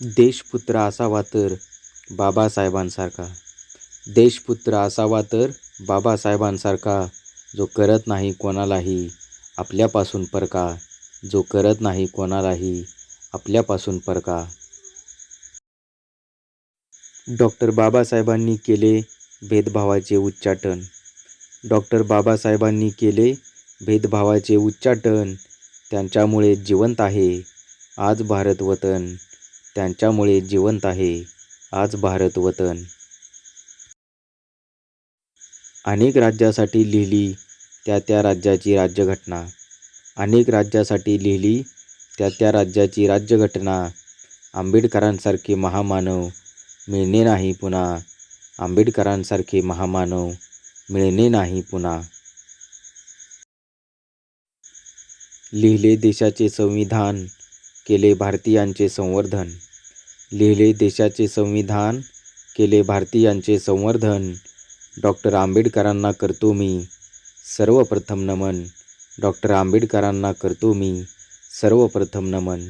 देशपुत्र असावा तर बाबासाहेबांसारखा. देशपुत्र असावा तर बाबासाहेबांसारखा जो करत नाही कोणालाही आपल्यापासून परका. जो करत नाही कोणालाही आपल्यापासून परका. डॉक्टर बाबासाहेबांनी केले भेदभावाचे उच्चाटन. डॉक्टर बाबासाहेबांनी केले भेदभावाचे उच्चाटन. त्यांच्यामुळे जिवंत आहे आज भारत वतन. त्यांच्यामुळे जिवंत आहे आज भारत वतन. अनेक राज्यासाठी लिहिली त्या त्या राज्याची राज्यघटना. अनेक राज्यासाठी लिहिली त्या त्या राज्याची राज्यघटना. आंबेडकरांसारखे महामानव मिळणे नाही पुन्हा. आंबेडकरांसारखे महामानव मिळणे नाही पुन्हा. लिहिले देशाचे संविधान केले भारतीयांचे संवर्धन. लिहिले देशाचे संविधान केले भारतीयांचे संवर्धन. डॉक्टर आंबेडकरांना करतो मी सर्वप्रथम नमन. डॉक्टर आंबेडकरांना करतो मी सर्वप्रथम नमन.